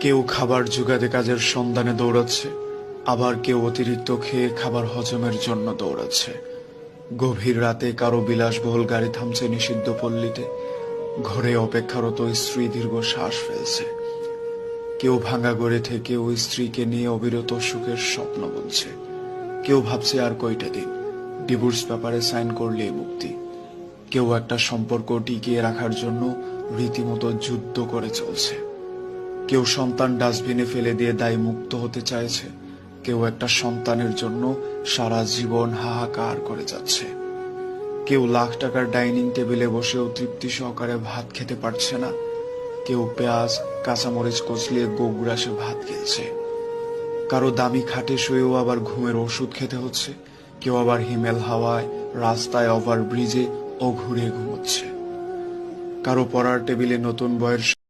কেউ খাবার জোগাতে কাজের সন্ধানে দৌড়াচ্ছে, আবার কেউ অতিরিক্ত খেয়ে খাবার হজমের জন্য দৌড়াচ্ছে। গভীর রাতে কারও বিলাসবহুল গাড়ি থামছে নিষিদ্ধ পল্লীতে। ঘরে অপেক্ষারত স্ত্রী দীর্ঘ শ্বাস ফেলছে। কেউ ভাঙা গড়ে থেকে ওই স্ত্রীকে নিয়ে অবিরত সুখের স্বপ্ন বলছে কেউ ভাবছে আর কয়টা দিন, ডিভোর্স ব্যাপারে সাইন করলেই মুক্তি। কেউ একটা সম্পর্ক টিকিয়ে রাখার জন্য রীতিমতো যুদ্ধ করে চলছে। কেউ সন্তান ডাস্টবিনে ফেলে দিয়ে দায় মুক্ত হতে চাইছে। কেউ একটা সন্তানের জন্য সারা জীবন হাহাকার করে যাচ্ছে। কেউ লাখ টাকার ডাইনিং টেবিলে বসেও তৃপ্তি সহকারে ভাত খেতে পারছে না। কেউ পেঁয়াজ, কাঁচামরিচ কচলিয়ে গোগ্রাসে ভাত খেলছে। কারও দামি খাটে শুয়েও আবার ঘুমের ওষুধ খেতে হচ্ছে। কেউ আবার হিমেল হাওয়ায়, রাস্তায় ওভার ব্রিজে ও ঘুরে ঘুমোচ্ছে। কারও পড়ার টেবিলে নতুন বইয়ের